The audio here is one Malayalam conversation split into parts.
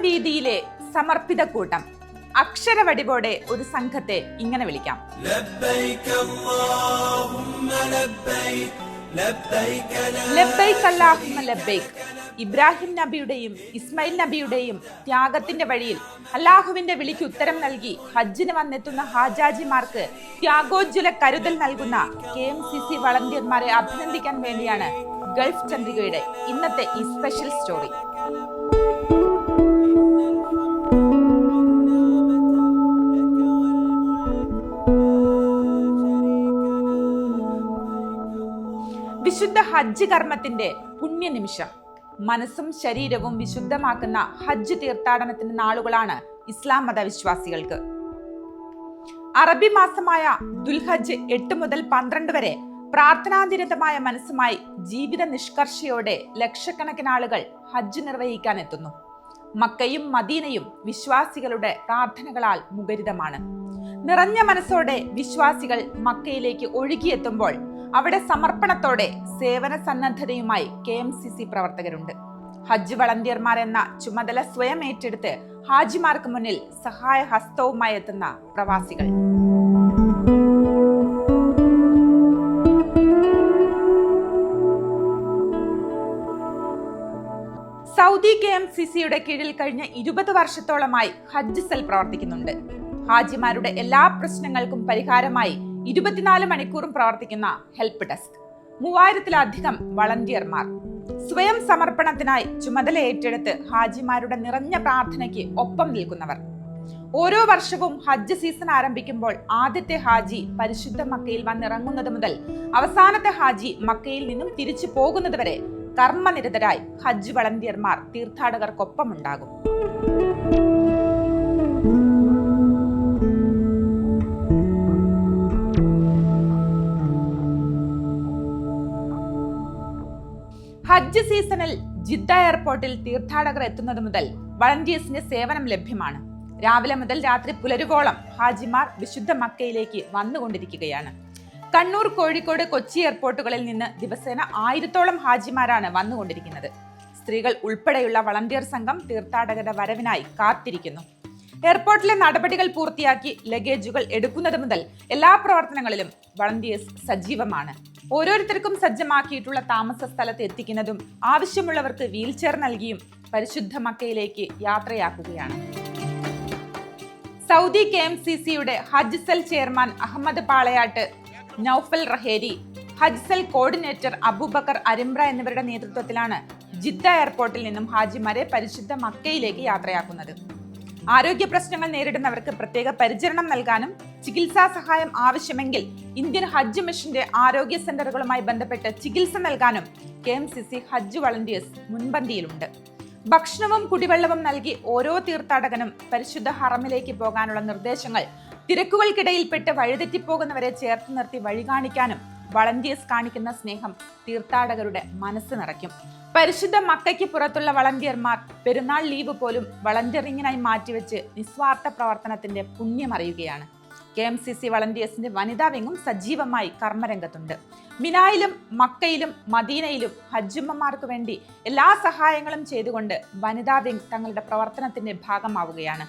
വീതിയിലെ സമർപ്പിത കൂട്ടം അക്ഷരവടിവോടെ ഒരു സംഘത്തെ ഇങ്ങനെ വിളിക്കാം. ഇബ്രാഹിം നബിയുടെയും ഇസ്മയിൽ നബിയുടെയും ത്യാഗത്തിന്റെ വഴിയിൽ അല്ലാഹുവിന്റെ വിളിക്ക് ഉത്തരം നൽകി ഹജ്ജിന് വന്നെത്തുന്ന ഹാജാജിമാർക്ക് ത്യാഗോജ്വല കരുതൽ നൽകുന്ന കെ എം സി സി വളണ്ടിയർമാരെ അഭിനന്ദിക്കാൻ വേണ്ടിയാണ് ഗൾഫ് ചന്ദ്രികയുടെ ഇന്നത്തെ ഈ സ്പെഷ്യൽ സ്റ്റോറി. വിശുദ്ധ ഹജ്ജ് കർമ്മത്തിന്റെ പുണ്യനിമിഷം. മനസ്സും ശരീരവും വിശുദ്ധമാക്കുന്ന ഹജ്ജ് തീർത്ഥാടനത്തിന്റെ നാളുകളാണ് ഇസ്ലാം മതവിശ്വാസികൾക്ക്. അറബി മാസമായ ദുൽഹജ്ജ് എട്ട് മുതൽ പന്ത്രണ്ട് വരെ പ്രാർത്ഥനാനിരതമായ മനസ്സുമായി ജീവിത നിഷ്കർഷയോടെ ലക്ഷക്കണക്കിന് ആളുകൾ ഹജ്ജ് നിർവഹിക്കാൻ എത്തുന്നു മക്കയും മദീനയും വിശ്വാസികളുടെ പ്രാർത്ഥനകളാൽ മുഖരിതമാണ്. നിറഞ്ഞ മനസ്സോടെ വിശ്വാസികൾ മക്കയിലേക്ക് ഒഴുകിയെത്തുമ്പോൾ അവിടെ സമർപ്പണത്തോടെ സേവന സന്നദ്ധതയുമായി കെ എം സി സി പ്രവർത്തകരുണ്ട്. ഹജ്ജ് വളണ്ടിയർമാർ എന്ന ചുമതല സ്വയം ഏറ്റെടുത്ത് ഹാജിമാർക്ക് മുന്നിൽ സഹായ ഹസ്തവുമായി എത്തുന്ന പ്രവാസികൾ. സൗദി കെ എം സി സിയുടെ കീഴിൽ കഴിഞ്ഞ ഇരുപത് വർഷത്തോളമായി ഹജ്ജ് സെൽ പ്രവർത്തിക്കുന്നുണ്ട്. ഹാജിമാരുടെ എല്ലാ പ്രശ്നങ്ങൾക്കും പരിഹാരമായി ഇരുപത്തിനാല് മണിക്കൂറും പ്രവർത്തിക്കുന്ന ഹെൽപ്പ് ഡെസ്ക്. മൂവായിരത്തിലധികം വളണ്ടിയർമാർ. സ്വയം സമർപ്പണത്തിനായി ചുമതല ഏറ്റെടുത്ത് ഹാജിമാരുടെ നിറഞ്ഞ പ്രാർത്ഥനയ്ക്ക് ഒപ്പം നിൽക്കുന്നവർ. ഓരോ വർഷവും ഹജ്ജ് സീസൺ ആരംഭിക്കുമ്പോൾ ആദ്യത്തെ ഹാജി പരിശുദ്ധ മക്കയിൽ വന്നിറങ്ങുന്നത് മുതൽ അവസാനത്തെ ഹാജി മക്കയിൽ നിന്നും തിരിച്ചു പോകുന്നത് വരെ കർമ്മനിരതരായി ഹജ്ജ് വളണ്ടിയർമാർ തീർത്ഥാടകർക്കൊപ്പമുണ്ടാകും ഹജ്ജ് സീസണിൽ ജിദ്ദ എയർപോർട്ടിൽ തീർത്ഥാടകർ എത്തുന്നത് മുതൽ വളണ്ടിയേഴ്സിന്റെ സേവനം ലഭ്യമാണ്. രാവിലെ മുതൽ രാത്രി പുലരുവോളം ഹാജിമാർ വിശുദ്ധ മക്കയിലേക്ക് വന്നുകൊണ്ടിരിക്കുകയാണ്. കണ്ണൂർ കോഴിക്കോട് കൊച്ചി എയർപോർട്ടുകളിൽ നിന്ന് ദിവസേന ആയിരത്തോളം ഹാജിമാരാണ് വന്നുകൊണ്ടിരിക്കുന്നത്. സ്ത്രീകൾ ഉൾപ്പെടെയുള്ള വളണ്ടിയർ സംഘം തീർത്ഥാടകരുടെ വരവിനായി കാത്തിരിക്കുന്നു. എയർപോർട്ടിലെ നടപടികൾ പൂർത്തിയാക്കി ലഗേജുകൾ എടുക്കുന്നത് മുതൽ എല്ലാ പ്രവർത്തനങ്ങളിലും വളണ്ടിയേഴ്സ് സജീവമാണ്. ഓരോരുത്തർക്കും സജ്ജമാക്കിയിട്ടുള്ള താമസ സ്ഥലത്ത് എത്തിക്കുന്നതും ആവശ്യമുള്ളവർക്ക് വീൽചെയർ നൽകിയും പരിശുദ്ധ മക്കയിലേക്ക് യാത്രയാക്കുകയാണ്. സൗദി കെ എം സി സിയുടെ ഹജ്ജ് സെൽ ചെയർമാൻ അഹമ്മദ് പാളയാട്ട് നൌഫൽ റഹേരി ഹജ്ജ് സെൽ കോർഡിനേറ്റർ അബൂബക്കർ അരിമ്ര എന്നിവരുടെ നേതൃത്വത്തിലാണ് ജിദ്ദ എയർപോർട്ടിൽ നിന്നും ഹാജിമാരെ പരിശുദ്ധ മക്കയിലേക്ക് യാത്രയാക്കുന്നത്. ആരോഗ്യ പ്രശ്നങ്ങൾ നേരിടുന്നവർക്ക് പ്രത്യേക പരിചരണം നൽകാനും ചികിത്സാ സഹായം ആവശ്യമെങ്കിൽ ഇന്ത്യൻ ഹജ്ജ് മിഷന്റെ ആരോഗ്യ സെന്ററുകളുമായി ബന്ധപ്പെട്ട് ചികിത്സ നൽകാനും കെ എം സി സി ഹജ്ജ് വളണ്ടിയേഴ്സ് മുൻപന്തിയിലുണ്ട്. ഭക്ഷണവും കുടിവെള്ളവും നൽകി ഓരോ തീർത്ഥാടകനും പരിശുദ്ധ ഹറമിലേക്ക് പോകാനുള്ള നിർദ്ദേശങ്ങൾ തിരക്കുകൾക്കിടയിൽപ്പെട്ട് വഴിതെറ്റിപ്പോകുന്നവരെ ചേർത്ത് നിർത്തി വഴി കാണിക്കാനും വളണ്ടിയേഴ്സ് കാണിക്കുന്ന സ്നേഹം തീർത്ഥാടകരുടെ മനസ്സ് നിറയ്ക്കും. പരിശുദ്ധ മക്കയ്ക്ക് പുറത്തുള്ള വളണ്ടിയർമാർ പെരുന്നാൾ ലീവ് പോലും വളണ്ടിയറിങ്ങിനായി മാറ്റിവെച്ച് നിസ്വാർത്ഥ പ്രവർത്തനത്തിന്റെ പുണ്യമറിയുകയാണ് കെ എം സി സി വളണ്ടിയേഴ്സിന്റെ വനിതാ വിങ്ങും സജീവമായി കർമ്മരംഗത്തുണ്ട്. മിനായിലും മക്കയിലും മദീനയിലും ഹജ്ജുമ്മമാർക്ക് വേണ്ടി എല്ലാ സഹായങ്ങളും ചെയ്തുകൊണ്ട് വനിതാ വിങ് തങ്ങളുടെ പ്രവർത്തനത്തിന്റെ ഭാഗമാവുകയാണ്.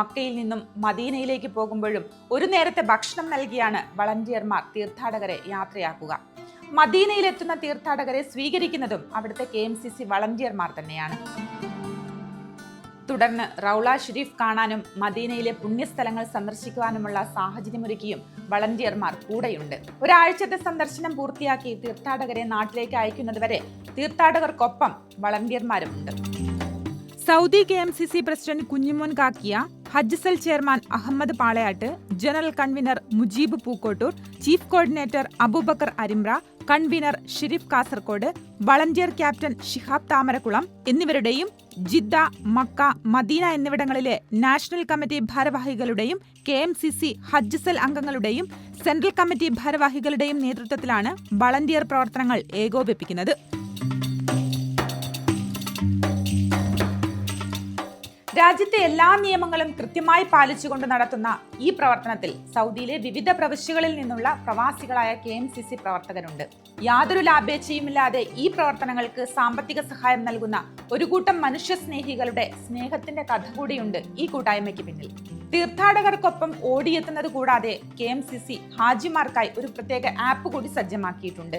മക്കയിൽ നിന്നും മദീനയിലേക്ക് പോകുമ്പോഴും ഒരു നേരത്തെ ഭക്ഷണം നൽകിയാണ് വളണ്ടിയർമാർ തീർത്ഥാടകരെ യാത്രയാക്കുക. മദീനയിലെത്തുന്ന തീർത്ഥാടകരെ സ്വീകരിക്കുന്നതും അവിടുത്തെ കെ എം സി സി വളണ്ടിയർമാർ തന്നെയാണ്. തുടർന്ന് റൗള ഷെരീഫ് കാണാനും മദീനയിലെ പുണ്യസ്ഥലങ്ങൾ സന്ദർശിക്കുവാനുമുള്ള സാഹചര്യമൊരുക്കിയും വളണ്ടിയർമാർ കൂടെയുണ്ട്. ഒരാഴ്ചത്തെ സന്ദർശനം പൂർത്തിയാക്കി തീർത്ഥാടകരെ നാട്ടിലേക്ക് അയക്കുന്നതുവരെ തീർത്ഥാടകർക്കൊപ്പം വളണ്ടിയർമാരുമുണ്ട്. Saudi K M C C president Kunhimon Kakkiya ഹജ്ജ് cell chairman Ahmad Palayat general convener Mujeeb Pookkottur chief coordinator Abubakar Arimra convener Shirif Kasaragod volunteer captain Shihab Thamarakulam എന്നിവരുടെയും Jeddah Mecca Medina എന്നിവിടങ്ങളിലെ നാഷണൽ കമ്മിറ്റി ഭാരവാഹികളുടെയും കെ എം സി സി ഹജ്ജ് സെൽ അംഗങ്ങളുടെയും സെൻട്രൽ കമ്മിറ്റി ഭാരവാഹികളുടെയും നേതൃത്വത്തിലാണ് വളണ്ടിയർ പ്രവർത്തനങ്ങൾ ഏകോപിപ്പിക്കുന്നത്. രാജ്യത്തെ എല്ലാ നിയമങ്ങളും കൃത്യമായി പാലിച്ചുകൊണ്ട് നടത്തുന്ന ഈ പ്രവർത്തനത്തിൽ സൗദിയിലെ വിവിധ പ്രവിശ്യകളിൽ നിന്നുള്ള പ്രവാസികളായ കെ എം സി സി പ്രവർത്തകരുണ്ട്. യാതൊരു ലാഭേച്ഛയുമില്ലാതെ ഈ പ്രവർത്തനങ്ങൾക്ക് സാമ്പത്തിക സഹായം നൽകുന്ന ഒരു കൂട്ടം മനുഷ്യ സ്നേഹികളുടെ സ്നേഹത്തിന്റെ കഥ കൂടിയുണ്ട് ഈ കൂട്ടായ്മയ്ക്ക് പിന്നിൽ. തീർത്ഥാടകർക്കൊപ്പം ഓടിയെത്തുന്നത് കൂടാതെ കെ എം സി സി ഹാജിമാർക്കായി ഒരു പ്രത്യേക ആപ്പ് കൂടി സജ്ജമാക്കിയിട്ടുണ്ട്.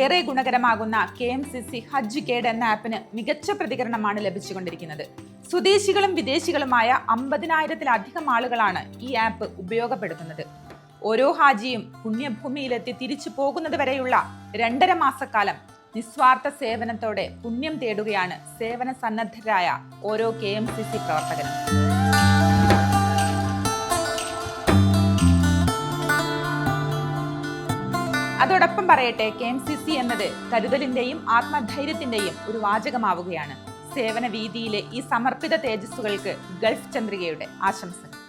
ഏറെ ഗുണകരമാകുന്ന കെ എം സി സി ഹജ്ജ് കേഡ് എന്ന ആപ്പിന് മികച്ച പ്രതികരണമാണ് ലഭിച്ചുകൊണ്ടിരിക്കുന്നത്. സ്വദേശികളും വിദേശികളുമായ അമ്പതിനായിരത്തിലധികം ആളുകളാണ് ഈ ആപ്പ് ഉപയോഗപ്പെടുത്തുന്നത്. ഓരോ ഹാജിയും പുണ്യഭൂമിയിലെത്തി തിരിച്ചു പോകുന്നത് വരെയുള്ള രണ്ടര മാസക്കാലം നിസ്വാർത്ഥ സേവനത്തോടെ പുണ്യം തേടുകയാണ് സേവന സന്നദ്ധരായ ഓരോ കെ എം സി സി പ്രവർത്തകരും. അതോടൊപ്പം പറയട്ടെ കെ എം സി സി എന്നത് കരുതലിന്റെയും ആത്മധൈര്യത്തിന്റെയും ഒരു വാചകമാവുകയാണ്. സേവന വീതിയിലെ ഈ സമർപ്പിത തേജസ്സുകൾക്ക് ഗൾഫ് ചന്ദ്രികയുടെ ആശംസകൾ.